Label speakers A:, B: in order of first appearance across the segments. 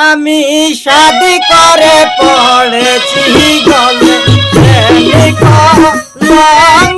A: আমি সাদি করে পড়েছি গলে। লং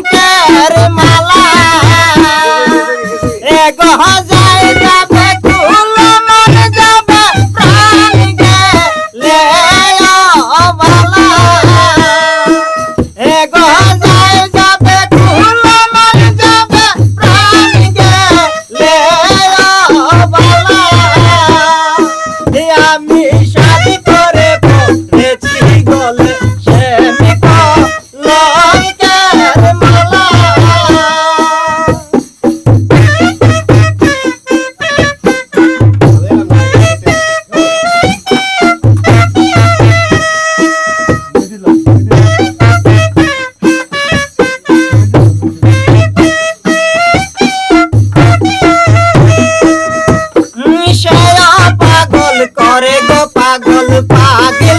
A: পাগল করে গো পাগল পাগে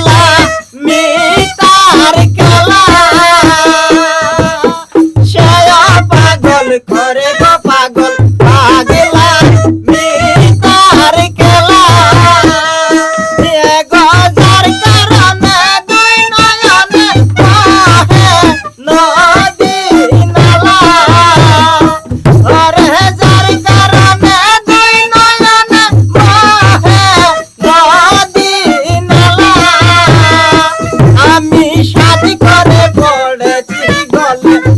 A: ballin'.